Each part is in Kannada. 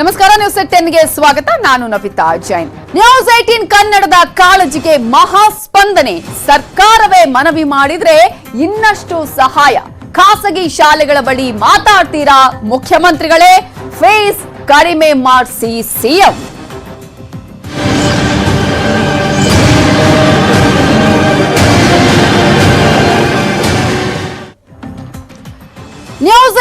ನಮಸ್ಕಾರ ನ್ಯೂಸ್ ಟೆನ್ಗೆ ಸ್ವಾಗತ. ನಾನು ನವಿತಾ ಜೈನ್. ನ್ಯೂಸ್ ಏಟೀನ್ ಕನ್ನಡದ ಕಾಳಜಿಗೆ ಮಹಾ ಸ್ಪಂದನೆ. ಸರ್ಕಾರವೇ ಮನವಿ ಮಾಡಿದ್ರೆ ಇನ್ನಷ್ಟು ಸಹಾಯ. ಖಾಸಗಿ ಶಾಲೆಗಳ ಬಳಿ ಮಾತಾಡ್ತೀರಾ ಮುಖ್ಯಮಂತ್ರಿಗಳೇ? ಫೇಸ್ ಕಡಿಮೆ ಮಾಡಿಸಿ ಸಿಎಂ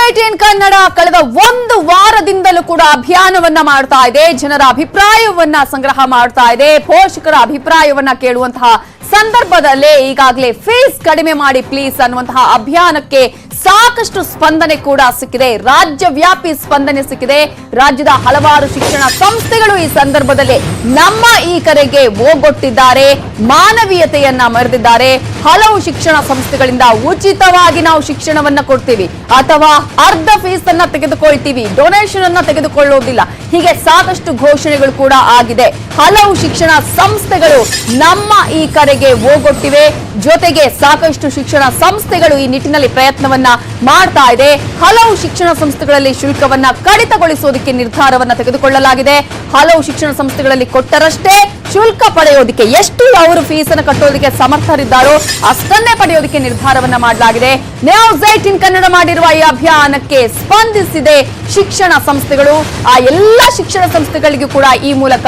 ಏಟೀನ್ ಕನ್ನಡ ಕಳೆದ ಒಂದು ವಾರದಿಂದಲೂ ಕೂಡ ಅಭಿಯಾನವನ್ನ ಮಾಡ್ತಾ ಇದೆ. ಜನರ ಅಭಿಪ್ರಾಯವನ್ನ ಸಂಗ್ರಹ ಮಾಡ್ತಾ ಇದೆ. ಪೋಷಕರ ಅಭಿಪ್ರಾಯವನ್ನ ಕೇಳುವಂತಹ ಸಂದರ್ಭದಲ್ಲೇ ಈಗಾಗಲೇ ಫೀಸ್ ಕಡಿಮೆ ಮಾಡಿ ಪ್ಲೀಸ್ ಅನ್ನುವಂತಹ ಅಭಿಯಾನಕ್ಕೆ ಸಾಕಷ್ಟು ಸ್ಪಂದನೆ ಕೂಡ ಸಿಕ್ಕಿದೆ. ರಾಜ್ಯ ವ್ಯಾಪಿ ಸ್ಪಂದನೆ ಸಿಕ್ಕಿದೆ. ರಾಜ್ಯದ ಹಲವಾರು ಶಿಕ್ಷಣ ಸಂಸ್ಥೆಗಳು ಈ ಸಂದರ್ಭದಲ್ಲಿ ನಮ್ಮ ಈ ಕರೆಗೆ ಓಗೊಟ್ಟಿದ್ದಾರೆ ಮಾನವೀಯತೆಯನ್ನ ಮರೆದಿದ್ದಾರೆ ಹಲವು ಶಿಕ್ಷಣ ಸಂಸ್ಥೆಗಳಿಂದ ಉಚಿತವಾಗಿ ನಾವು ಶಿಕ್ಷಣವನ್ನ ಕೊಡ್ತೀವಿ. ಅಥವಾ ಅರ್ಧ ಫೀಸ್ ಅನ್ನ ತೆಗೆದುಕೊಳ್ತೀವಿ. ಡೊನೇಷನ್ ಅನ್ನ ತೆಗೆದುಕೊಳ್ಳೋದಿಲ್ಲ. ಹೀಗೆ ಸಾಕಷ್ಟು ಘೋಷಣೆಗಳು ಕೂಡ ಆಗಿದೆ. ಹಲವು ಶಿಕ್ಷಣ ಸಂಸ್ಥೆಗಳು ನಮ್ಮ ಈ ಕರೆಗೆ ಓಗೊಟ್ಟಿವೆ ಜೊತೆಗೆ ಸಾಕಷ್ಟು ಶಿಕ್ಷಣ ಸಂಸ್ಥೆಗಳು ಈ ನಿಟ್ಟಿನಲ್ಲಿ ಪ್ರಯತ್ನವನ್ನ ಮಾಡ್ತಾ ಇದೆ. ಹಲವು ಶಿಕ್ಷಣ ಸಂಸ್ಥೆಗಳಲ್ಲಿ ಶುಲ್ಕವನ್ನ ಕಡಿತಗೊಳಿಸೋದಕ್ಕೆ ನಿರ್ಧಾರವನ್ನ ತೆಗೆದುಕೊಳ್ಳಲಾಗಿದೆ. ಹಲವು ಶಿಕ್ಷಣ ಸಂಸ್ಥೆಗಳಲ್ಲಿ ಕೊಟ್ಟರಷ್ಟೇ ಶುಲ್ಕ ಪಡೆಯೋದಕ್ಕೆ ಎಷ್ಟು ಅವರು ಫೀಸ್ ಅನ್ನು ಕಟ್ಟೋದಕ್ಕೆ ಸಮರ್ಥರಿದ್ದಾರೋ ಅಷ್ಟನ್ನೇ ಪಡೆಯೋದಕ್ಕೆ ನಿರ್ಧಾರವನ್ನ ಮಾಡಲಾಗಿದೆ. ನ್ಯೂಸ್ ಏಟಿನ್ ಕನ್ನಡ ಮಾಡಿರುವ ಈ ಅಭಿಯಾನಕ್ಕೆ ಸ್ಪಂದಿಸಿದೆ ಶಿಕ್ಷಣ ಸಂಸ್ಥೆಗಳು. ಆ ಎಲ್ಲ ಶಿಕ್ಷಣ ಸಂಸ್ಥೆಗಳಿಗೂ ಕೂಡ ಈ ಮೂಲಕ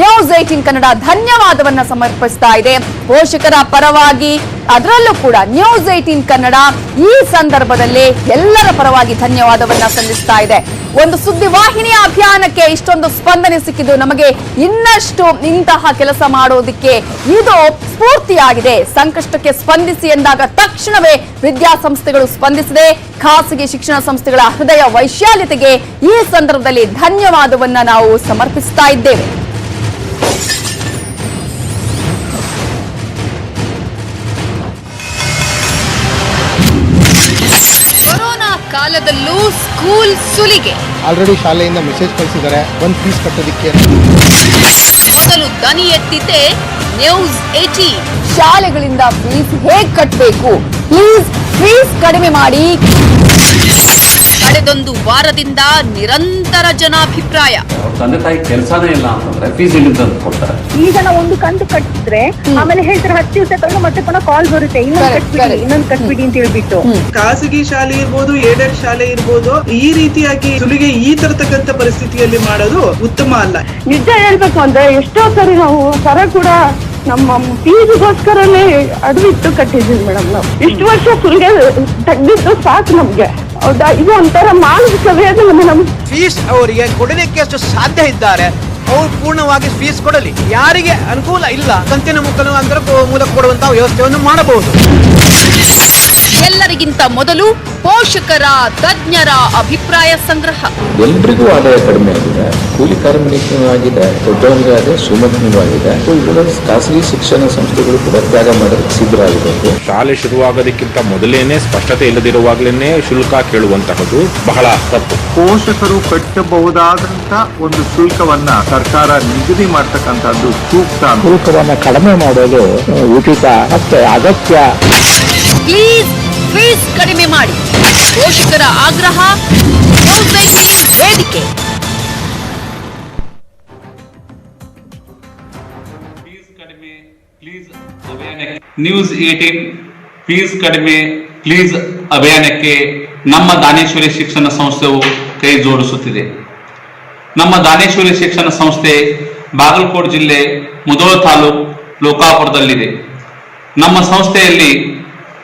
ನ್ಯೂಸ್ ಏಟಿನ್ ಕನ್ನಡ ಧನ್ಯವಾದವನ್ನ ಸಮರ್ಪಿಸ್ತಾ ಇದೆ. ಪೋಷಕರ ಪರವಾಗಿ ಅದರಲ್ಲೂ ಕೂಡ ನ್ಯೂಸ್ ಏಟೀನ್ ಕನ್ನಡ ಈ ಸಂದರ್ಭದಲ್ಲಿ ಎಲ್ಲರ ಪರವಾಗಿ ಧನ್ಯವಾದವನ್ನ ಸಲ್ಲಿಸ್ತಾ ಇದೆ. ಒಂದು ಸುದ್ದಿವಾಹಿನಿಯ ಅಭಿಯಾನಕ್ಕೆ ಇಷ್ಟೊಂದು ಸ್ಪಂದನೆ ಸಿಕ್ಕಿದ್ದು ನಮಗೆ ಇನ್ನಷ್ಟು ಇಂತಹ ಕೆಲಸ ಮಾಡೋದಕ್ಕೆ ಇದು ಸ್ಫೂರ್ತಿಯಾಗಿದೆ. ಸಂಕಷ್ಟಕ್ಕೆ ಸ್ಪಂದಿಸಿ ಎಂದಾಗ ತಕ್ಷಣವೇ ವಿದ್ಯಾಸಂಸ್ಥೆಗಳು ಸ್ಪಂದಿಸಿದೆ. ಖಾಸಗಿ ಶಿಕ್ಷಣ ಸಂಸ್ಥೆಗಳ ಹೃದಯ ವೈಶಾಲ್ಯತೆಗೆ ಈ ಸಂದರ್ಭದಲ್ಲಿ ಧನ್ಯವಾದವನ್ನ ನಾವು ಸಮರ್ಪಿಸ್ತಾ ಇದ್ದೇವೆ. ಕಾಲದಲ್ಲೂ ಸ್ಕೂಲ್ ಸುಲಿಗೆ. ಆಲ್ರೆಡಿ ಶಾಲೆಯಿಂದ ಮೆಸೇಜ್ ಕಳಿಸಿದ್ದಾರೆ. ಒಂದು ಫೀಸ್ ಕಟ್ಟೋದಕ್ಕೆ ಮೊದಲು ದನಿ ಎತ್ತಿದ್ದೆ ನ್ಯೂಸ್ ಏಟಿ ಶಾಲೆಗಳಿಂದ ಫೀಸ್ ಹೇಗೆ ಕಟ್ಟಬೇಕು ಪ್ಲೀಸ್ ಫೀಸ್ ಕಡಿಮೆ ಮಾಡಿ ಕಳೆದೊಂದು ವಾರದಿಂದ ನಿರಂತರ ಜನಾಭಿಪ್ರಾಯ. ತಂದೆ ತಾಯಿ ಕೆಲಸನೇ ಇಲ್ಲ ಅಂತಂದ್ರೆ ಫೀಸ್ ಇಲ್ಲಿಂದ ತಂದು ಕೊಡ್ತಾರೆ. ಈಗ ನಾವು ಒಂದು ಕಂತು ಕಟ್ಟಿದ್ರೆ ಆಮೇಲೆ ಹೇಳ್ತಾರೆ ಹತ್ತು ದಿವಸ ತಗೊಂಡು ಮತ್ತೆ ಪುನಃ ಕಾಲ್ ಬರುತ್ತೆ. ಇನ್ನೊಂದು ಕಟ್ಬಿಡಿ ಇನ್ನೊಂದು ಕಟ್ಬಿಡಿ ಅಂತ ಹೇಳ್ಬಿಟ್ಟು. ಖಾಸಗಿ ಶಾಲೆ ಇರ್ಬೋದು ಏಡೆಡ್ ಶಾಲೆ ಇರ್ಬೋದು ಈ ರೀತಿಯಾಗಿ ಸುಲಿಗೆ ಈ ತರತಕ್ಕಂತ ಪರಿಸ್ಥಿತಿಯಲ್ಲಿ ಮಾಡೋದು ಉತ್ತಮ ಅಲ್ಲ. ನಿಜ ಹೇಳ್ಬೇಕು ಅಂದ್ರೆ ಎಷ್ಟೋ ಸರಿ ನಾವು ಸರ ಕೂಡ ನಮ್ಮ ಫೀಸ್ಗೋಸ್ಕರನೇ ಅಡವಿಟ್ಟು ಕಟ್ಟಿದ್ದೀವಿ ಮೇಡಮ್ ನಾವು. ಇಷ್ಟು ವರ್ಷ ಸುಲಿಗೆ ತೆಗ್ದಿದ್ದು ಸಾಕು ನಮ್ಗೆ. ಇದು ಒಂಥರ ಮಾನಸಿಕ ವೇದನೆ ಫೀಸ್ ಅವರಿಗೆ ಕೊಡಲಿಕ್ಕೆ ಎಷ್ಟು ಸಾಧ್ಯ ಇದ್ದಾರೆ. ಅವ್ರು ಪೂರ್ಣವಾಗಿ ಫೀಸ್ ಕೊಡಲಿ. ಯಾರಿಗೆ ಅನುಕೂಲ ಇಲ್ಲ, ಕಂತಿನ ಮುಖಾಂತರ ಮೂಲಕ ಕೊಡುವಂತಹ ವ್ಯವಸ್ಥೆಯನ್ನು ಮಾಡಬಹುದು. ಎಲ್ಲರಿಗಿಂತ ಮೊದಲು ಪೋಷಕರ ತಜ್ಞರ ಅಭಿಪ್ರಾಯ ಸಂಗ್ರಹ. ಎಲ್ರಿಗೂ ಆದಾಯ ಕಡಿಮೆ ಆಗಿದೆ. ಕೂಲಿ ಕಾರ್ಮಿಕನೂ ಆಗಿದೆ ದೊಡ್ಡವನಿಗೂ ಆಗಿದೆ ಶ್ರೀಮಂತನಿಗೂ ಖಾಸಗಿ ಶಿಕ್ಷಣ ಸಂಸ್ಥೆಗಳು ಕೂಡ ತ್ಯಾಗ ಮಾಡೋದಕ್ಕೆ ಸಿದ್ಧರಾಗಬೇಕು ಶಾಲೆ ಶುರುವಾಗೋದಕ್ಕಿಂತ ಮೊದಲೇನೆ ಸ್ಪಷ್ಟತೆ ಇಲ್ಲದಿರುವಾಗಲೇ ಶುಲ್ಕ ಕೇಳುವಂತಹದ್ದು ಬಹಳ ತಪ್ಪು. ಪೋಷಕರು ಕಟ್ಟಬಹುದಾದಂತ ಒಂದು ಶುಲ್ಕವನ್ನ ಸರ್ಕಾರ ನಿಗದಿ ಮಾಡ್ತಕ್ಕಂಥದ್ದು ಸೂಕ್ತ ಶುಲ್ಕವನ್ನು ಕಡಿಮೆ ಮಾಡೋದು ಉಚಿತ ಮತ್ತೆ ಅಗತ್ಯ. ಪ್ಲೀಸ್ ಫೀಸ್ ಕಡಿಮೆ ಮಾಡಿ. ಪೋಷಕರ ಆಗ್ರಹ ನ್ಯೂಸ್ ಏಟೀನ್ ವೇದಿಕೆ ನ್ಯೂಸ್ ಏಟೀನ್ ಫೀಸ್ ಕಡಿಮೆ ಪ್ಲೀಸ್ ಅಭಿಯಾನಕ್ಕೆ ನಮ್ಮ ದಾನೇಶ್ವರಿ ಶಿಕ್ಷಣ ಸಂಸ್ಥೆಯು ಕೈ ಜೋಡಿಸುತ್ತಿದೆ. ನಮ್ಮ ದಾನೇಶ್ವರಿ ಶಿಕ್ಷಣ ಸಂಸ್ಥೆ ಬಾಗಲಕೋಟೆ ಜಿಲ್ಲೆ ಮುದೋಳ ತಾಲೂಕು ಲೋಕಾಪುರದಲ್ಲಿದೆ. ನಮ್ಮ ಸಂಸ್ಥೆಯಲ್ಲಿ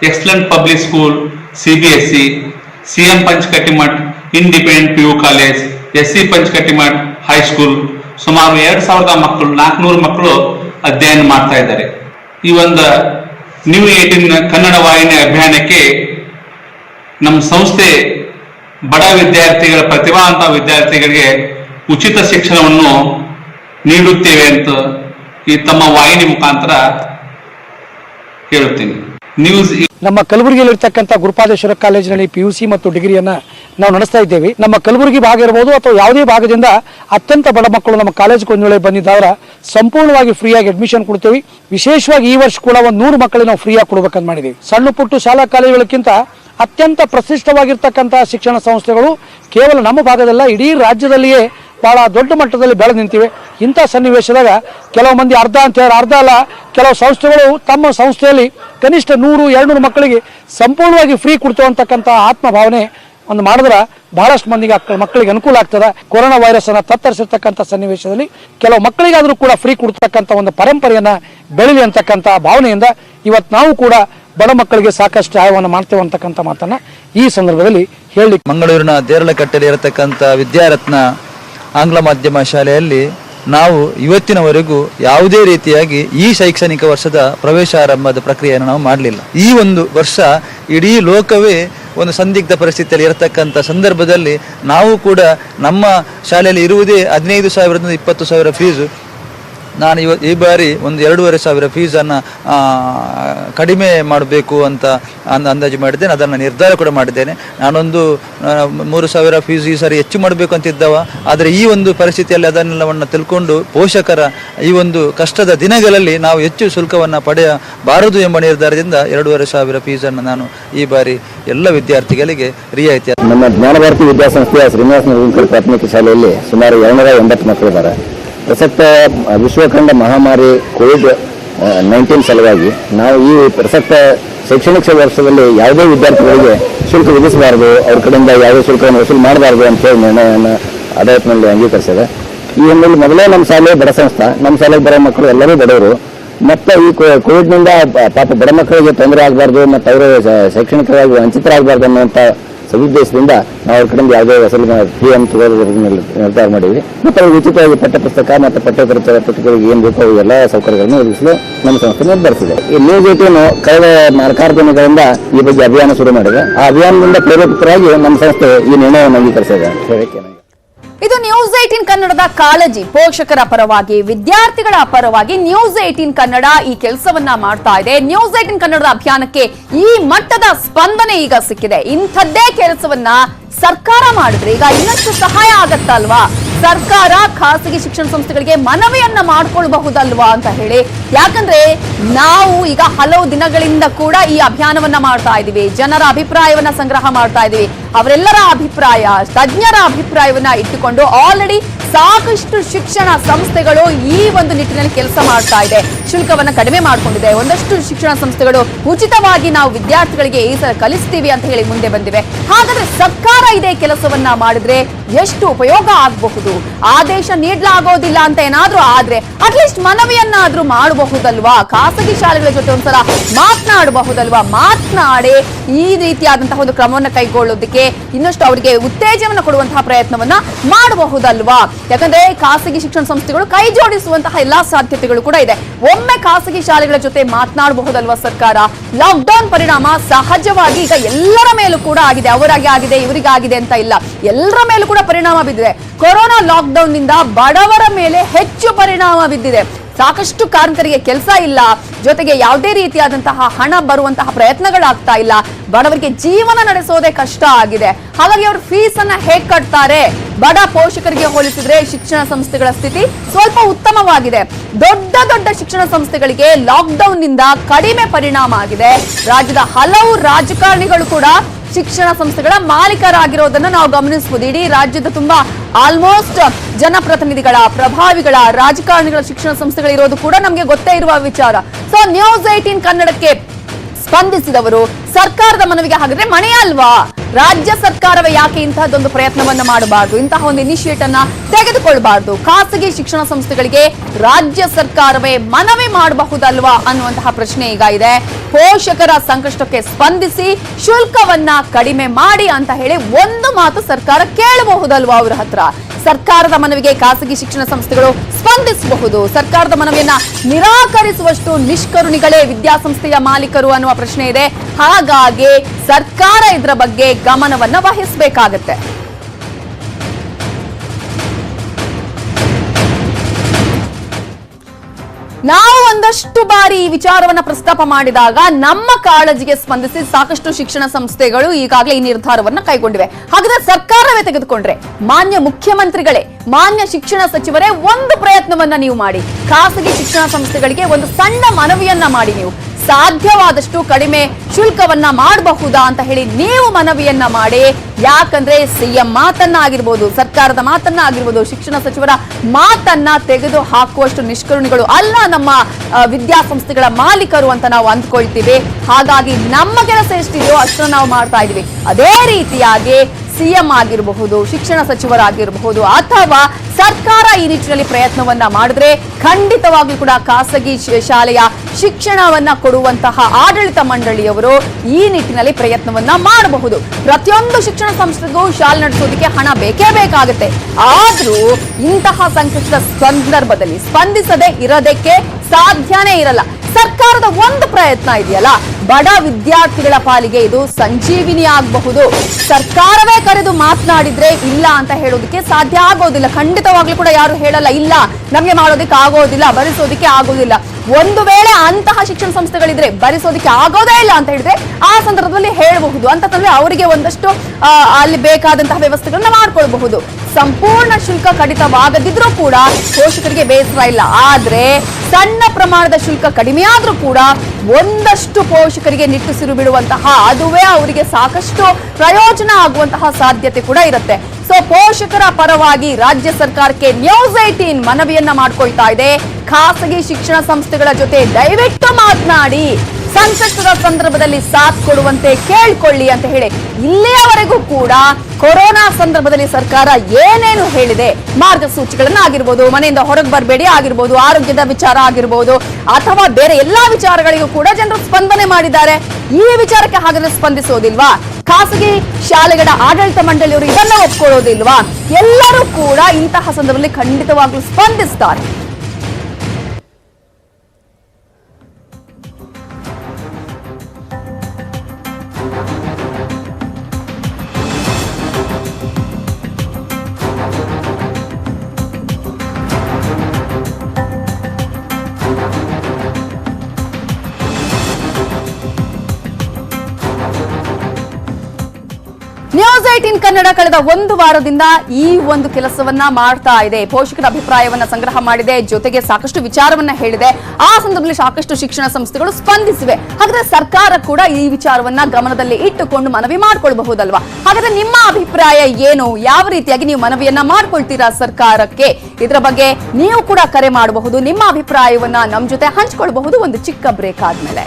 excellent public school CBSE CM Panchakattimath independent P U college S C Panchakattimath high school ಸುಮಾರು ಎರಡ್ ಸಾವಿರದ ಮಕ್ಕಳು, ನಾಲ್ಕುನೂರು ಮಕ್ಕಳು ಅಧ್ಯಯನ ಮಾಡ್ತಾ ಇದ್ದಾರೆ. ಈ ಒಂದು ನ್ಯೂ ಏಟಿನ್ ಕನ್ನಡ ವಾಹಿನಿ ಅಭಿಯಾನಕ್ಕೆ ನಮ್ಮ ಸಂಸ್ಥೆ ಬಡ ವಿದ್ಯಾರ್ಥಿಗಳ, ಪ್ರತಿಭಾವಂತ ವಿದ್ಯಾರ್ಥಿಗಳಿಗೆ ಉಚಿತ ಶಿಕ್ಷಣವನ್ನು ನೀಡುತ್ತೇವೆ ಅಂತ ಈ ತಮ್ಮ ವಾಹಿನಿ ಮುಖಾಂತರ ಹೇಳುತ್ತೇನೆ. ನ್ಯೂಸ್ ನಮ್ಮ ಕಲಬುರಗಿಯಲ್ಲಿರ್ತಕ್ಕಂಥ ಗುರುಪಾದೇಶ್ವರ ಕಾಲೇಜಿನಲ್ಲಿ ಪಿ ಯು ಸಿ ಮತ್ತು ಡಿಗ್ರಿಯನ್ನ ನಾವು ನಡೆಸ್ತಾ ಇದ್ದೇವೆ. ನಮ್ಮ ಕಲಬುರಗಿ ಭಾಗ ಇರಬಹುದು ಅಥವಾ ಯಾವುದೇ ಭಾಗದಿಂದ ಅತ್ಯಂತ ಬಡ ಮಕ್ಕಳು ನಮ್ಮ ಕಾಲೇಜಿಗೆ ಒಂದು ವೇಳೆ ಸಂಪೂರ್ಣವಾಗಿ ಫ್ರೀಯಾಗಿ ಅಡ್ಮಿಷನ್ ಕೊಡ್ತೇವೆ. ವಿಶೇಷವಾಗಿ ಈ ವರ್ಷ ಕೂಡ ಒಂದು ನೂರು ಮಕ್ಕಳಿಗೆ ನಾವು ಫ್ರೀಯಾಗಿ ಕೊಡ್ಬೇಕಂತ ಮಾಡಿದ್ದೀವಿ. ಸಣ್ಣ ಪುಟ್ಟು ಶಾಲಾ ಕಾಲೇಜುಗಳಿಗಿಂತ ಅತ್ಯಂತ ಪ್ರತಿಷ್ಠವಾಗಿರ್ತಕ್ಕಂಥ ಶಿಕ್ಷಣ ಸಂಸ್ಥೆಗಳು ಕೇವಲ ನಮ್ಮ ಭಾಗದಲ್ಲ, ಇಡೀ ರಾಜ್ಯದಲ್ಲಿಯೇ ಬಹಳ ದೊಡ್ಡ ಮಟ್ಟದಲ್ಲಿ ಬೆಳೆದು ನಿಂತಿವೆ. ಇಂಥ ಸನ್ನಿವೇಶದಾಗ ಕೆಲವು ಮಂದಿ ಅರ್ಧ ಅಂತ ಹೇಳಿ, ಅರ್ಧ ಅಲ್ಲ, ಕೆಲವು ಸಂಸ್ಥೆಗಳು ತಮ್ಮ ಸಂಸ್ಥೆಯಲ್ಲಿ ಕನಿಷ್ಠ ನೂರು, ಎರಡುನೂರು ಮಕ್ಕಳಿಗೆ ಸಂಪೂರ್ಣವಾಗಿ ಫ್ರೀ ಕೊಡ್ತು ಅಂತಕ್ಕಂಥ ಆತ್ಮಭಾವನೆ ಒಂದು ಮಾಡಿದ್ರೆ ಬಹಳಷ್ಟು ಮಂದಿಗೆ ಮಕ್ಕಳಿಗೆ ಅನುಕೂಲ ಆಗ್ತದೆ. ಕೊರೋನಾ ವೈರಸ್ ಅನ್ನು ತತ್ತರಿಸಿರ್ತಕ್ಕಂಥ ಸನ್ನಿವೇಶದಲ್ಲಿ ಕೆಲವು ಮಕ್ಕಳಿಗಾದರೂ ಕೂಡ ಫ್ರೀ ಕೊಡ್ತಕ್ಕಂಥ ಒಂದು ಪರಂಪರೆಯನ್ನ ಬೆಳಿಲಿ ಅಂತಕ್ಕಂಥ ಭಾವನೆಯಿಂದ ಇವತ್ತು ನಾವು ಕೂಡ ಬಡ ಮಕ್ಕಳಿಗೆ ಸಾಕಷ್ಟು ಸಹಾಯವನ್ನು ಮಾಡ್ತೇವೆ ಅಂತಕ್ಕಂಥ ಮಾತನ್ನ ಈ ಸಂದರ್ಭದಲ್ಲಿ ಹೇಳಿ ಮಂಗಳೂರಿನ ದೇರಳಕಟ್ಟೆಯಲ್ಲಿ ಇರತಕ್ಕಂಥ ವಿದ್ಯಾರತ್ನ ಆಂಗ್ಲ ಮಾಧ್ಯಮ ಶಾಲೆಯಲ್ಲಿ ನಾವು ಇವತ್ತಿನವರೆಗೂ ಯಾವುದೇ ರೀತಿಯಾಗಿ ಈ ಶೈಕ್ಷಣಿಕ ವರ್ಷದ ಪ್ರವೇಶಾರಂಭದ ಪ್ರಕ್ರಿಯೆಯನ್ನು ನಾವು ಮಾಡಲಿಲ್ಲ. ಈ ಒಂದು ವರ್ಷ ಇಡೀ ಲೋಕವೇ ಒಂದು ಸಂದಿಗ್ಧ ಪರಿಸ್ಥಿತಿಯಲ್ಲಿ ಇರತಕ್ಕಂಥ ಸಂದರ್ಭದಲ್ಲಿ ನಾವು ಕೂಡ ನಮ್ಮ ಶಾಲೆಯಲ್ಲಿ ಇರುವುದೇ ಹದಿನೈದು ಸಾವಿರದಿಂದ ಇಪ್ಪತ್ತು ಸಾವಿರ ಫೀಸು ನಾನು ಇವ ಈ ಬಾರಿ ಒಂದು ಎರಡೂವರೆ ಸಾವಿರ ಫೀಸನ್ನು ಕಡಿಮೆ ಮಾಡಬೇಕು ಅಂತ ಅಂದ ಅಂದಾಜು ಮಾಡಿದ್ದೇನೆ. ಅದನ್ನು ನಿರ್ಧಾರ ಕೂಡ ಮಾಡಿದ್ದೇನೆ. ನಾನೊಂದು ಮೂರು ಸಾವಿರ ಫೀಸ್ ಈ ಸಾರಿ ಹೆಚ್ಚು ಮಾಡಬೇಕು ಅಂತಿದ್ದವ ಆದರೆ ಈ ಒಂದು ಪರಿಸ್ಥಿತಿಯಲ್ಲಿ ಅದನ್ನೆಲ್ಲವನ್ನು ತಿಳ್ಕೊಂಡು ಪೋಷಕರ ಈ ಒಂದು ಕಷ್ಟದ ದಿನಗಳಲ್ಲಿ ನಾವು ಹೆಚ್ಚು ಶುಲ್ಕವನ್ನು ಪಡೆಯಬಾರದು ಎಂಬ ನಿರ್ಧಾರದಿಂದ ಎರಡೂವರೆ ಸಾವಿರ ಫೀಸನ್ನು ನಾನು ಈ ಬಾರಿ ಎಲ್ಲ ವಿದ್ಯಾರ್ಥಿಗಳಿಗೆ ರಿಯಾಯಿತಿ ನಮ್ಮ ಜ್ಞಾನಭಾರತಿ ವಿದ್ಯಾಸಂಸ್ಥೆಯ ಶ್ರೀನಿವಾಸ ಪ್ರಾಥಮಿಕ ಶಾಲೆಯಲ್ಲಿ ಸುಮಾರು ಎರಡುನೂರ ಎಂಬತ್ತು ಮಕ್ಕಳಿದ್ದಾರೆ. ಪ್ರಸಕ್ತ ವಿಶ್ವಖಂಡ ಮಹಾಮಾರಿ ಕೋವಿಡ್ ನೈನ್ಟೀನ್ ಸಲುವಾಗಿ ನಾವು ಈ ಪ್ರಸಕ್ತ ಶೈಕ್ಷಣಿಕ ವರ್ಷದಲ್ಲಿ ಯಾವುದೇ ವಿದ್ಯಾರ್ಥಿಗಳಿಗೆ ಶುಲ್ಕ ವಿಧಿಸಬಾರದು, ಅವ್ರ ಕಡೆಯಿಂದ ಯಾವುದೇ ಶುಲ್ಕವನ್ನು ವಸೂಲು ಮಾಡಬಾರದು ಅಂತ ಹೇಳಿ ನಿರ್ಣಯವನ್ನು ಅದಾಯತ್ನಲ್ಲಿ ಅಂಗೀಕರಿಸಿದೆ. ಈ ಹಿನ್ನೆಲೆ ಮೊದಲೇ ನಮ್ಮ ಶಾಲೆ ಬಡ ಸಂಸ್ಥೆ, ನಮ್ಮ ಶಾಲೆಗೆ ಬರೋ ಮಕ್ಕಳು ಎಲ್ಲರೂ ಬಡವರು. ಮತ್ತು ಈ ಕೋವಿಡ್ನಿಂದ ಪಾಪ ಬಡ ಮಕ್ಕಳಿಗೆ ತೊಂದರೆ ಆಗಬಾರ್ದು, ಮತ್ತು ಅವರು ಶೈಕ್ಷಣಿಕವಾಗಿ ವಂಚಿತರಾಗಬಾರ್ದು ಅನ್ನುವಂಥ ಸದುದ್ದೇಶದಿಂದ ನಾವು ಅವ್ರ ಕಡೆಯಿಂದ ಯಾವುದೇ ವಸೂಲಿ ಫ್ರೀ ಅಂತ ನಿರ್ಧಾರ ಮಾಡಿದ್ವಿ. ಮತ್ತು ಅವ್ರಿಗೆ ಉಚಿತವಾಗಿ ಪಠ್ಯಪುಸ್ತಕ ಮತ್ತು ಪಠ್ಯೇತರ ಪುಸ್ತಕಗಳಿಗೆ ಏನು ಬೇಕೋ ಎಲ್ಲ ಸೌಕರ್ಯಗಳನ್ನು ಒದಗಿಸಲು ನಮ್ಮ ಸಂಸ್ಥೆ ನಿರ್ಧರಿಸಿದೆ. ಈ ನ್ಯೂಸ್ ಏಟಿಯನ್ನು ಕಳೆದ ನಾಲ್ಕಾರು ದಿನಗಳಿಂದ ಈ ಬಗ್ಗೆ ಅಭಿಯಾನ ಶುರು ಮಾಡಿದೆ. ಆ ಅಭಿಯಾನದಿಂದ ಪ್ರೇರೇಪಿತರಾಗಿ ನಮ್ಮ ಸಂಸ್ಥೆ ಈ ನಿರ್ಣಯವನ್ನು ಅಂಗೀಕರಿಸಿದೆ. ಇದು ನ್ಯೂಸ್ ಏಟೀನ್ ಕನ್ನಡದ ಕಾಳಜಿ. ಪೋಷಕರ ಪರವಾಗಿ, ವಿದ್ಯಾರ್ಥಿಗಳ ಪರವಾಗಿ ನ್ಯೂಸ್ ಏಟೀನ್ ಕನ್ನಡ ಈ ಕೆಲಸವನ್ನ ಮಾಡ್ತಾ ಇದೆ. ನ್ಯೂಸ್ ಏಟೀನ್ ಕನ್ನಡದ ಅಭಿಯಾನಕ್ಕೆ ಈ ಮಟ್ಟದ ಸ್ಪಂದನೆ ಈಗ ಸಿಕ್ಕಿದೆ. ಇಂಥದ್ದೇ ಕೆಲಸವನ್ನ ಸರ್ಕಾರ ಮಾಡಿದ್ರೆ ಈಗ ಇನ್ನಷ್ಟು ಸಹಾಯ ಆಗತ್ತಲ್ವಾ? ಸರ್ಕಾರ ಖಾಸಗಿ ಶಿಕ್ಷಣ ಸಂಸ್ಥೆಗಳಿಗೆ ಮನವಿಯನ್ನ ಮಾಡ್ಕೊಳ್ಬಹುದಲ್ವಾ ಅಂತ ಹೇಳಿ. ಯಾಕಂದ್ರೆ ನಾವು ಈಗ ಹಲವು ದಿನಗಳಿಂದ ಕೂಡ ಈ ಅಭಿಯಾನವನ್ನ ಮಾಡ್ತಾ ಇದೀವಿ. ಜನರ ಅಭಿಪ್ರಾಯವನ್ನ ಸಂಗ್ರಹ ಮಾಡ್ತಾ ಇದೀವಿ. ಅವರೆಲ್ಲರ ಅಭಿಪ್ರಾಯ, ತಜ್ಞರ ಅಭಿಪ್ರಾಯವನ್ನ ಇಟ್ಟುಕೊಂಡು ಆಲ್ರೆಡಿ ಸಾಕಷ್ಟು ಶಿಕ್ಷಣ ಸಂಸ್ಥೆಗಳು ಈ ಒಂದು ನಿಟ್ಟಿನಲ್ಲಿ ಕೆಲಸ ಮಾಡ್ತಾ ಇದೆ. ಶುಲ್ಕವನ್ನು ಕಡಿಮೆ ಮಾಡಿಕೊಂಡಿದೆ. ಒಂದಷ್ಟು ಶಿಕ್ಷಣ ಸಂಸ್ಥೆಗಳು ಉಚಿತವಾಗಿ ನಾವು ವಿದ್ಯಾರ್ಥಿಗಳಿಗೆ ಈ ಸಲ ಕಲಿಸ್ತೀವಿ ಅಂತ ಹೇಳಿ ಮುಂದೆ ಬಂದಿವೆ. ಹಾಗಾದ್ರೆ ಸರ್ಕಾರ ಇದೇ ಕೆಲಸವನ್ನ ಮಾಡಿದ್ರೆ ಎಷ್ಟು ಉಪಯೋಗ ಆಗಬಹುದು? ಆದೇಶ ನೀಡಲಾಗೋದಿಲ್ಲ ಅಂತ ಏನಾದ್ರೂ ಆದ್ರೆ ಅಟ್ಲೀಸ್ಟ್ ಮನವಿಯನ್ನಾದ್ರೂ ಮಾಡಬಹುದಲ್ವಾ? ಖಾಸಗಿ ಶಾಲೆಗಳ ಜೊತೆ ಒಂದ್ಸಲ ಮಾತನಾಡಬಹುದಲ್ವಾ? ಮಾತನಾಡಿ ಈ ರೀತಿಯಾದಂತಹ ಒಂದು ಕ್ರಮವನ್ನು ಕೈಗೊಳ್ಳೋದಕ್ಕೆ ಇನ್ನಷ್ಟು ಅವರಿಗೆ ಉತ್ತೇಜನ ಕೊಡುವಂತಹ ಪ್ರಯತ್ನವನ್ನ ಮಾಡಬಹುದಲ್ವಾ? ಯಾಕಂದ್ರೆ ಖಾಸಗಿ ಶಿಕ್ಷಣ ಸಂಸ್ಥೆಗಳು ಕೈ ಜೋಡಿಸುವಂತಹ ಎಲ್ಲಾ ಸಾಧ್ಯತೆಗಳು ಕೂಡ ಇದೆ. ಒಮ್ಮೆ ಖಾಸಗಿ ಶಾಲೆಗಳ ಜೊತೆ ಮಾತನಾಡಬಹುದಲ್ವಾ ಸರ್ಕಾರ? ಲಾಕ್ಡೌನ್ ಪರಿಣಾಮ ಸಹಜವಾಗಿ ಈಗ ಎಲ್ಲರ ಮೇಲೂ ಕೂಡ ಆಗಿದೆ. ಅವರಾಗಿ ಆಗಿದೆ, ಇವರಿಗೆ ಆಗಿದೆ ಅಂತ ಇಲ್ಲ. ಎಲ್ಲರ ಮೇಲೂ ಕೂಡ ಪರಿಣಾಮ ಬಿದ್ದಿದೆ. ಕೊರೋನಾ ಲಾಕ್ಡೌನ್ನಿಂದ ಬಡವರ ಮೇಲೆ ಹೆಚ್ಚು ಪರಿಣಾಮ ಬಿದ್ದಿದೆ. ಸಾಕಷ್ಟು ಕಾರ್ಮಿಕರಿಗೆ ಕೆಲಸ ಇಲ್ಲ. ಜೊತೆಗೆ ಯಾವುದೇ ರೀತಿಯಾದಂತಹ ಹಣ ಬರುವಂತಹ ಪ್ರಯತ್ನಗಳಾಗ್ತಾ ಇಲ್ಲ. ಬಡವರಿಗೆ ಜೀವನ ನಡೆಸೋದೇ ಕಷ್ಟ ಆಗಿದೆ. ಹಾಗಾಗಿ ಅವರು ಫೀಸ್ ಅನ್ನ ಹೇಗೆ ಕಟ್ತಾರೆ? ಬಡ ಪೋಷಕರಿಗೆ ಹೋಲಿಸಿದ್ರೆ ಶಿಕ್ಷಣ ಸಂಸ್ಥೆಗಳ ಸ್ಥಿತಿ ಸ್ವಲ್ಪ ಉತ್ತಮವಾಗಿದೆ. ದೊಡ್ಡ ದೊಡ್ಡ ಶಿಕ್ಷಣ ಸಂಸ್ಥೆಗಳಿಗೆ ಲಾಕ್ಡೌನ್ನಿಂದ ಕಡಿಮೆ ಪರಿಣಾಮ ಆಗಿದೆ. ರಾಜ್ಯದ ಹಲವು ರಾಜಕಾರಣಿಗಳು ಕೂಡ ಶಿಕ್ಷಣ ಸಂಸ್ಥೆಗಳ ಮಾಲೀಕರಾಗಿರೋದನ್ನ ನಾವು ಗಮನಿಸಬಹುದು. ಇಡೀ ರಾಜ್ಯದ ತುಂಬಾ ಆಲ್ಮೋಸ್ಟ್ ಜನಪ್ರತಿನಿಧಿಗಳ, ಪ್ರಭಾವಿಗಳ, ರಾಜಕಾರಣಿಗಳ ಶಿಕ್ಷಣ ಸಂಸ್ಥೆಗಳಿರೋದು ಕೂಡ ನಮಗೆ ಗೊತ್ತೇ ಇರುವ ವಿಚಾರ. ಸೊ ನ್ಯೂಸ್ ಏಟೀನ್ ಕನ್ನಡಕ್ಕೆ ಸ್ಪಂದಿಸಿದವರು ಸರ್ಕಾರದ ಮನವಿಗೆ ಹಾಗಿದ್ರೆ ಮನೆ ಅಲ್ವಾ? ರಾಜ್ಯ ಸರ್ಕಾರವೇ ಯಾಕೆ ಇಂತಹದ್ದೊಂದು ಪ್ರಯತ್ನವನ್ನ ಮಾಡಬಾರ್ದು? ಇಂತಹ ಒಂದು ಇನಿಷಿಯೇಟ್ ಅನ್ನ ತೆಗೆದುಕೊಳ್ಬಾರ್ದು? ಖಾಸಗಿ ಶಿಕ್ಷಣ ಸಂಸ್ಥೆಗಳಿಗೆ ರಾಜ್ಯ ಸರ್ಕಾರವೇ ಮನವಿ ಮಾಡಬಹುದಲ್ವಾ ಅನ್ನುವಂತಹ ಪ್ರಶ್ನೆ ಈಗ ಇದೆ. ಪೋಷಕರ ಸಂಕಷ್ಟಕ್ಕೆ ಸ್ಪಂದಿಸಿ ಶುಲ್ಕವನ್ನ ಕಡಿಮೆ ಮಾಡಿ ಅಂತ ಹೇಳಿ ಒಂದು ಮಾತು ಸರ್ಕಾರ ಕೇಳಬಹುದಲ್ವಾ ಅವರ ಹತ್ರ? ಸರ್ಕಾರದ ಮನವಿಗೆ ಖಾಸಗಿ ಶಿಕ್ಷಣ ಸಂಸ್ಥೆಗಳು ಸ್ಪಂದಿಸಬಹುದು. ಸರ್ಕಾರದ ಮನವಿಯನ್ನ ನಿರಾಕರಿಸುವಷ್ಟು ನಿಷ್ಕರುಣಿಗಳೇ ವಿದ್ಯಾಸಂಸ್ಥೆಯ ಮಾಲೀಕರು ಅನ್ನುವ ಪ್ರಶ್ನೆ ಇದೆ. ಹಾಗಾಗಿ ಸರ್ಕಾರ ಇದರ ಬಗ್ಗೆ ಗಮನವನ್ನ ವಹಿಸಬೇಕಾಗತ್ತೆ. ನಾವು ಒಂದಷ್ಟು ಬಾರಿ ಈ ವಿಚಾರವನ್ನ ಪ್ರಸ್ತಾಪ ಮಾಡಿದಾಗ ನಮ್ಮ ಕಾಳಜಿಗೆ ಸ್ಪಂದಿಸಿ ಸಾಕಷ್ಟು ಶಿಕ್ಷಣ ಸಂಸ್ಥೆಗಳು ಈಗಾಗಲೇ ಈ ನಿರ್ಧಾರವನ್ನ ಕೈಗೊಂಡಿವೆ. ಹಾಗಾದ್ರೆ ಸರ್ಕಾರವೇ ತೆಗೆದುಕೊಂಡ್ರೆ ಮಾನ್ಯ ಮುಖ್ಯಮಂತ್ರಿಗಳೇ, ಮಾನ್ಯ ಶಿಕ್ಷಣ ಸಚಿವರೇ ಒಂದು ಪ್ರಯತ್ನವನ್ನ ನೀವು ಮಾಡಿ. ಖಾಸಗಿ ಶಿಕ್ಷಣ ಸಂಸ್ಥೆಗಳಿಗೆ ಒಂದು ಸಣ್ಣ ಮನವಿಯನ್ನ ಮಾಡಿ ನೀವು. ಸಾಧ್ಯವಾದಷ್ಟು ಕಡಿಮೆ ಶುಲ್ಕವನ್ನ ಮಾಡಬಹುದಾ ಅಂತ ಹೇಳಿ ನೀವು ಮನವಿಯನ್ನ ಮಾಡಿ. ಯಾಕಂದ್ರೆ ಸಿಎಂ ಮಾತನ್ನ ಆಗಿರ್ಬೋದು ಸರ್ಕಾರದ ಮಾತನ್ನ ಆಗಿರ್ಬೋದು ಶಿಕ್ಷಣ ಸಚಿವರ ಮಾತನ್ನ ತೆಗೆದು ಹಾಕುವಷ್ಟು ನಿಷ್ಕರುಣಿಗಳು ಅಲ್ಲ ನಮ್ಮ ವಿದ್ಯಾಸಂಸ್ಥೆಗಳ ಮಾಲೀಕರು ಅಂತ ನಾವು ಅಂದ್ಕೊಳ್ತೀವಿ. ಹಾಗಾಗಿ ನಮ್ಮ ಕೆಲಸ ಎಷ್ಟಿದೆಯೋ ಅಷ್ಟನ್ನು ನಾವು ಮಾಡ್ತಾ ಇದೀವಿ. ಅದೇ ರೀತಿಯಾಗಿ ಸಿಎಂ ಆಗಿರಬಹುದು, ಶಿಕ್ಷಣ ಸಚಿವರಾಗಿರಬಹುದು, ಅಥವಾ ಸರ್ಕಾರ ಈ ನಿಟ್ಟಿನಲ್ಲಿ ಪ್ರಯತ್ನವನ್ನ ಮಾಡಿದ್ರೆ ಖಂಡಿತವಾಗ್ಲೂ ಕೂಡ ಖಾಸಗಿ ಶಾಲೆಯ ಶಿಕ್ಷಣವನ್ನ ಕೊಡುವಂತಹ ಆಡಳಿತ ಮಂಡಳಿಯವರು ಈ ನಿಟ್ಟಿನಲ್ಲಿ ಪ್ರಯತ್ನವನ್ನ ಮಾಡಬಹುದು. ಪ್ರತಿಯೊಂದು ಶಿಕ್ಷಣ ಸಂಸ್ಥೆಗೂ ಶಾಲೆ ನಡೆಸೋದಕ್ಕೆ ಹಣ ಬೇಕೇ ಬೇಕಾಗುತ್ತೆ. ಆದ್ರೂ ಇಂತಹ ಸಂಕಷ್ಟದ ಸಂದರ್ಭದಲ್ಲಿ ಸ್ಪಂದಿಸದೆ ಇರೋದಕ್ಕೆ ಸಾಧ್ಯನೇ ಇರಲ್ಲ. ಸರ್ಕಾರದ ಒಂದು ಪ್ರಯತ್ನ ಇದೆಯಲ್ಲ? ಬಡ ವಿದ್ಯಾರ್ಥಿಗಳ ಪಾಲಿಗೆ ಇದು ಸಂಜೀವಿನಿ ಆಗಬಹುದು. ಸರ್ಕಾರವೇ ಕರೆದು ಮಾತನಾಡಿದ್ರೆ ಇಲ್ಲ ಅಂತ ಹೇಳೋದಕ್ಕೆ ಸಾಧ್ಯ ಆಗೋದಿಲ್ಲ. ಖಂಡಿತವಾಗ್ಲೂ ಕೂಡ ಯಾರು ಹೇಳಲ್ಲ, ಇಲ್ಲ. ನಮ್ಗೆ ಮಾಡೋದಕ್ಕೆ ಆಗೋದಿಲ್ಲ ಭರಿಸೋದಕ್ಕೆ ಆಗೋದಿಲ್ಲ. ಒಂದು ವೇಳೆ ಅಂತಹ ಶಿಕ್ಷಣ ಸಂಸ್ಥೆಗಳಿದ್ರೆ ಭರಿಸೋದಕ್ಕೆ ಆಗೋದೇ ಇಲ್ಲ ಅಂತ ಹೇಳಿದ್ರೆ ಆ ಸಂದರ್ಭದಲ್ಲಿ ಹೇಳಬಹುದು. ಅಂತಂದ್ರೆ ಅವರಿಗೆ ಒಂದಷ್ಟು ಅಲ್ಲಿ ಬೇಕಾದಂತಹ ವ್ಯವಸ್ಥೆಗಳನ್ನ ಮಾಡ್ಕೊಳ್ಬಹುದು. ಸಂಪೂರ್ಣ ಶುಲ್ಕ ಕಡಿತವಾಗದಿದ್ರೂ ಕೂಡ ಪೋಷಕರಿಗೆ ಬೇಸರ ಇಲ್ಲ. ಆದ್ರೆ ಸಣ್ಣ ಪ್ರಮಾಣದ ಶುಲ್ಕ ಕಡಿಮೆ ಆದ್ರೂ ಕೂಡ ಒಂದಷ್ಟು ಪೋಷಕರಿಗೆ ನಿಟ್ಟುಸಿರು ಬಿಡುವಂತಹ ಅದುವೇ ಅವರಿಗೆ ಸಾಕಷ್ಟು ಪ್ರಯೋಜನ ಆಗುವಂತಹ ಸಾಧ್ಯತೆ ಕೂಡ ಇರುತ್ತೆ. ಸೊ ಪೋಷಕರ ಪರವಾಗಿ ರಾಜ್ಯ ಸರ್ಕಾರಕ್ಕೆ ನ್ಯೂಸ್ ಏಟೀನ್ ಮನವಿಯನ್ನ ಮಾಡ್ಕೊಳ್ತಾ ಇದೆ. ಖಾಸಗಿ ಶಿಕ್ಷಣ ಸಂಸ್ಥೆಗಳ ಜೊತೆ ದಯವಿಟ್ಟು ಮಾತನಾಡಿ. ಸಂಕಷ್ಟದ ಸಂದರ್ಭದಲ್ಲಿ ಸಾಥ್ ಕೊಡುವಂತೆ ಕೇಳ್ಕೊಳ್ಳಿ ಅಂತ ಹೇಳಿ ಇಲ್ಲಿಯವರೆಗೂ ಕೂಡ ಕೊರೋನಾ ಸಂದರ್ಭದಲ್ಲಿ ಸರ್ಕಾರ ಏನೇನು ಹೇಳಿದೆ ಮಾರ್ಗಸೂಚಿಗಳನ್ನ ಆಗಿರ್ಬೋದು, ಮನೆಯಿಂದ ಹೊರಗೆ ಬರಬೇಡಿ ಆಗಿರ್ಬೋದು, ಆರೋಗ್ಯದ ವಿಚಾರ ಆಗಿರ್ಬೋದು, ಅಥವಾ ಬೇರೆ ಎಲ್ಲಾ ವಿಚಾರಗಳಿಗೂ ಕೂಡ ಜನರು ಸ್ಪಂದನೆ ಮಾಡಿದ್ದಾರೆ. ಈ ವಿಚಾರಕ್ಕೆ ಹಾಗಾದ್ರೆ ಸ್ಪಂದಿಸೋದಿಲ್ವಾ? ಖಾಸಗಿ ಶಾಲೆಗಳ ಆಡಳಿತ ಮಂಡಳಿಯವರು ಇದನ್ನ ಒಪ್ಕೊಳ್ಳೋದಿಲ್ವಾ? ಎಲ್ಲರೂ ಕೂಡ ಇಂತಹ ಸಂದರ್ಭದಲ್ಲಿ ಖಂಡಿತವಾಗ್ಲೂ ಸ್ಪಂದಿಸ್ತಾರೆ. ಏಟೀನ್ ಕನ್ನಡ ಕಳೆದ ಒಂದು ವಾರದಿಂದ ಈ ಒಂದು ಕೆಲಸವನ್ನ ಮಾಡ್ತಾ ಇದೆ. ಪೋಷಕರ ಅಭಿಪ್ರಾಯವನ್ನ ಸಂಗ್ರಹ ಮಾಡಿದೆ, ಜೊತೆಗೆ ಸಾಕಷ್ಟು ವಿಚಾರವನ್ನ ಹೇಳಿದೆ. ಆ ಸಂದರ್ಭದಲ್ಲಿ ಸಾಕಷ್ಟು ಶಿಕ್ಷಣ ಸಂಸ್ಥೆಗಳು ಸ್ಪಂದಿಸಿವೆ. ಹಾಗಾದ್ರೆ ಸರ್ಕಾರ ಕೂಡ ಈ ವಿಚಾರವನ್ನ ಗಮನದಲ್ಲಿ ಇಟ್ಟುಕೊಂಡು ಮನವಿ ಮಾಡ್ಕೊಳ್ಬಹುದಲ್ವಾ? ಹಾಗಾದ್ರೆ ನಿಮ್ಮ ಅಭಿಪ್ರಾಯ ಏನು? ಯಾವ ರೀತಿಯಾಗಿ ನೀವು ಮನವಿಯನ್ನ ಮಾಡ್ಕೊಳ್ತೀರಾ ಸರ್ಕಾರಕ್ಕೆ? ಇದರ ಬಗ್ಗೆ ನೀವು ಕೂಡ ಕರೆ ಮಾಡಬಹುದು, ನಿಮ್ಮ ಅಭಿಪ್ರಾಯವನ್ನ ನಮ್ ಜೊತೆ ಹಂಚ್ಕೊಳ್ಬಹುದು ಒಂದು ಚಿಕ್ಕ ಬ್ರೇಕ್ ಆದ್ಮೇಲೆ.